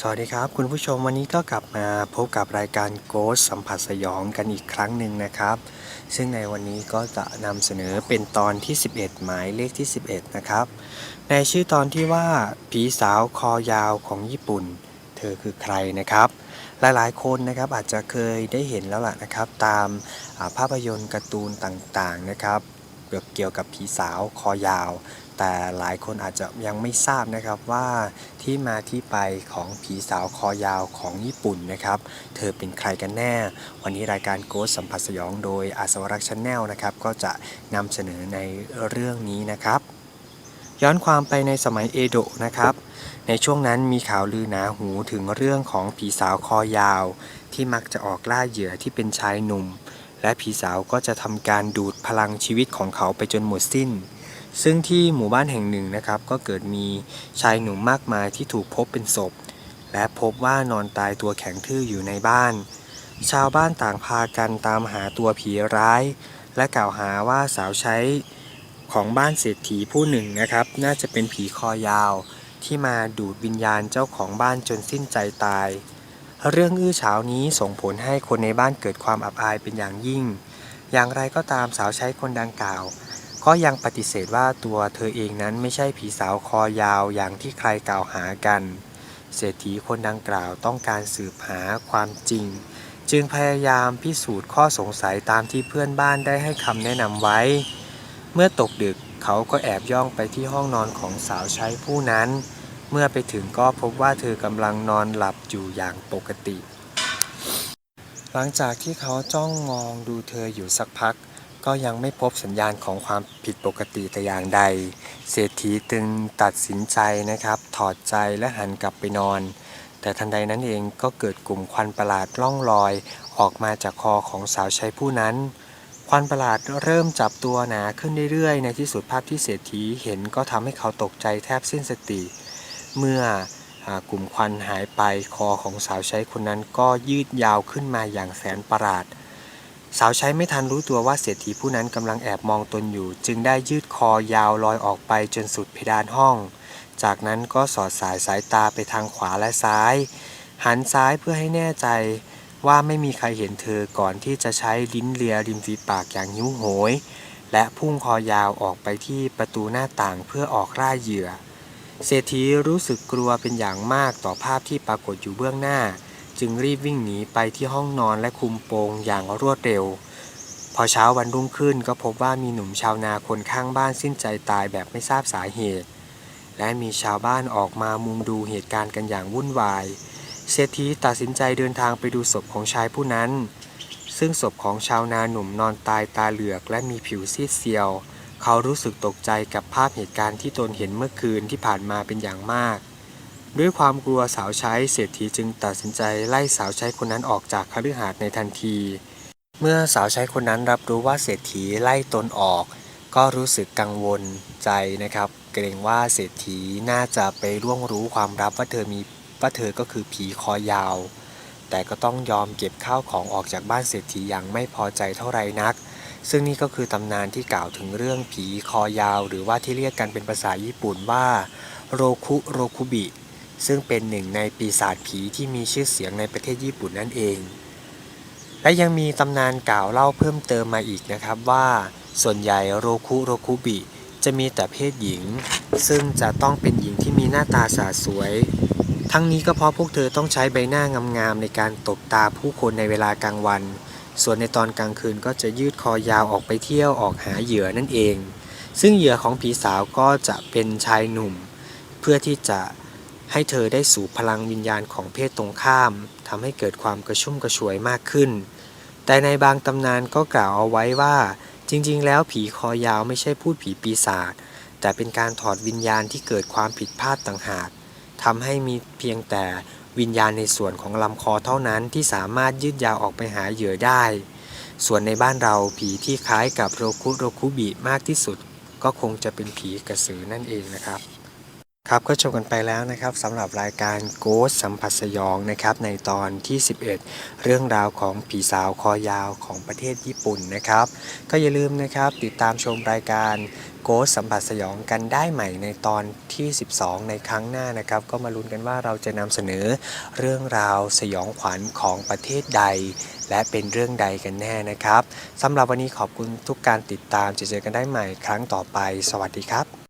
สวัสดีครับ คุณผู้ชมวันนี้ก็กลับมาพบกับรายการโกสสัมผัสสยองกันอีกครั้งหนึ่งนะครับ ซึ่งในวันนี้ก็จะนำเสนอเป็นตอนที่ 11 หมายเลขที่ 11 นะครับ ในชื่อตอนที่ว่าผีสาวคอยาวของญี่ปุ่น เธอคือใครนะครับ หลายๆ คนนะครับอาจจะเคยได้เห็นแล้วล่ะนะครับ ตามภาพยนตร์การ์ตูนต่างๆนะครับเกี่ยวกับผีสาวคอยาว แต่หลายคนอาจจะยังไม่ทราบนะครับว่าที่มาที่ไปของผีสาวคอยาวของญี่ปุ่นนะครับ เธอเป็นใครกันแน่ วันนี้รายการโกสสัมผัสสยองโดยอาสวรักษ์ชาแนลนะครับ ก็จะนำเสนอในเรื่องนี้นะครับ ย้อนความไปในสมัยเอโดะนะครับ ในช่วงนั้นมีข่าวลือหนาหูถึงเรื่องของผีสาวคอยาว ที่มักจะออกล่าเหยื่อที่เป็นชายหนุ่ม และผีสาวก็จะทำการดูดพลังชีวิตของเขาไปจนหมดสิ้น ซึ่งที่หมู่บ้านแห่งหนึ่งนะครับ ก็เกิดมีชายหนุ่มมากมายที่ถูกพบเป็นศพ และพบว่านอนตายตัวแข็งทื่ออยู่ในบ้าน ชาวบ้านต่างพากันตามหาตัวผีร้าย และกล่าวหาว่าสาวใช้ของบ้านเศรษฐีผู้หนึ่งนะครับ น่าจะเป็นผีคอยาว ที่มาดูดวิญญาณเจ้าของบ้านจนสิ้นใจตาย เรื่องอื้อฉาวนี้ส่งผลให้คนในบ้านเกิดความอับอายเป็นอย่างยิ่ง อย่างไรก็ตามสาวใช้คนดังกล่าว ก็ยังปฏิเสธว่าตัวเธอเองนั้นไม่ใช่ผีสาวคอยาวอย่างที่ใครกล่าวหากัน เศรษฐีคนดังกล่าวต้องการสืบหาความจริง จึงพยายามพิสูจน์ข้อสงสัยตามที่เพื่อนบ้านได้ให้คำแนะนำไว้ เมื่อตกดึกเขาก็แอบย่องไปที่ห้องนอนของสาวใช้ผู้นั้น เมื่อไปถึงก็พบว่าเธอกำลังนอนหลับอยู่อย่างปกติ หลังจากที่เขาจ้องมองดูเธออยู่สักพัก ก็ยังไม่พบสัญญาณของความผิดปกติแต่อย่างใด เศรษฐีจึงตัดสินใจนะครับ ถอดใจและหันกลับไปนอน แต่ทันใดนั้นเองก็เกิดกลุ่มควันประหลาดล่องลอย ออกมาจากคอของสาวใช้ผู้นั้น ควันประหลาดเริ่มจับตัวหนาขึ้นเรื่อยๆ ในที่สุดภาพที่เศรษฐีเห็นก็ทำให้เขาตกใจแทบสิ้นสติ เมื่ออกลุ่มควันหายไปคอของสาวใช้คนนั้นก็ยืดยาวขึ้นมาอย่างแสนประหลาด สาวใช้ไม่ทันรู้ตัวว่าเศรษฐีผู้นั้นกำลังแอบมองตนอยู่ จึงได้ยืดคอยาวลอยออกไปจนสุดเพดานห้อง จากนั้นก็สอดสายสายตาไปทางขวาและซ้าย หันซ้ายเพื่อให้แน่ใจว่าไม่มีใครเห็นเธอก่อนที่จะใช้ลิ้นเลียริมฝีปากอย่างหิ้วโหย และพุ่งคอยาวออกไปที่ประตูหน้าต่างเพื่อออกล่าเหยื่อ เศรษฐีรู้สึกกลัวเป็นอย่างมากต่อภาพที่ปรากฏอยู่เบื้องหน้า จึงรีบวิ่งหนีไปที่ห้องนอนและคุมโปงอย่างรวดเร็ว พอเช้าวันรุ่งขึ้นก็พบว่ามีหนุ่มชาวนาคนข้างบ้านสิ้นใจตายแบบไม่ทราบสาเหตุ และมีชาวบ้านออกมามุงดูเหตุการณ์กันอย่างวุ่นวาย เศรษฐีตัดสินใจเดินทางไปดูศพของชายผู้นั้น ซึ่งศพของชาวนาหนุ่มนอนตายตาเหลือก และมีผิวซีดเซียว เขารู้สึกตกใจกับภาพเหตุการณ์ที่ตนเห็นเมื่อคืนที่ผ่านมาเป็นอย่างมาก ด้วยความกลัวสาวใช้เศรษฐีจึงตัดสินใจไล่สาวใช้คนนั้นออกจากคฤหาสน์ในทันที เมื่อสาวใช้คนนั้นรับรู้ว่าเศรษฐีไล่ตนออก ก็รู้สึกกังวลใจนะครับ เกรงว่าเศรษฐีน่าจะไปร่วงรู้ความลับว่าเธอมีว่าเธอก็คือผีคอยาว แต่ก็ต้องยอมเก็บข้าวของออกจากบ้านเศรษฐีอย่างไม่พอใจเท่าไรนัก ซึ่งนี่ก็คือตำนานที่กล่าวถึงเรื่องผีคอยาว หรือว่าที่เรียกกันเป็นภาษาญี่ปุ่นว่าโรคุโรคุบิ ซึ่งเป็นหนึ่งในปีศาจผีที่มีชื่อเสียงในประเทศญี่ปุ่นนั่นเอง และยังมีตำนานกล่าวเล่าเพิ่มเติมมาอีกนะครับว่า ส่วนใหญ่โรคุโรคุบิจะมีแต่เพศหญิง ซึ่งจะต้องเป็นหญิงที่มีหน้าตาสาสวย ทั้งนี้ก็เพราะพวกเธอต้องใช้ใบหน้างามๆในการตบตาผู้คนในเวลากลางวัน ส่วนในตอนกลางคืนก็จะยืดคอยาวออกไปเที่ยวออกหาเหยื่อนั่นเอง ซึ่งเหยื่อของผีสาวก็จะเป็นชายหนุ่ม เพื่อที่จะ ให้เธอได้สูบพลังวิญญาณของเพศตรงข้ามทำให้เกิดความกระชุ่มกระชวยมากขึ้น แต่ในบางตำนานก็กล่าวเอาไว้ว่า จริง ๆ แล้วผีคอยาวไม่ใช่พูดผีปีศาจแต่เป็นการถอดวิญญาณที่เกิดความผิดพลาดต่างหากทำให้มีเพียงแต่วิญญาณในส่วนของลำคอเท่านั้นที่สามารถยืดยาวออกไปหาเหยื่อได้ ส่วนในบ้านเราผีที่คล้ายกับโรคุโรคุบิมากที่สุด ก็คงจะเป็นผีกระสือนั่นเองนะครับ ครับก็ชมกันไปแล้วนะครับสำหรับรายการโกสสัมผัสสยองนะครับในตอนที่ 11 เรื่องราวของผีสาวคอยาวของประเทศญี่ปุ่นนะครับ ก็อย่าลืมนะครับติดตามชมรายการโกสสัมผัสสยองกันได้ใหม่ในตอนที่ 12 ในครั้งหน้านะครับ ก็มาลุ้นกันว่าเราจะนำเสนอเรื่องราวสยองขวัญของประเทศใด และเป็นเรื่องใดกันแน่นะครับสำหรับวันนี้ขอบคุณทุกการติดตามจะเจอกันได้ใหม่ครั้งต่อไป สวัสดีครับ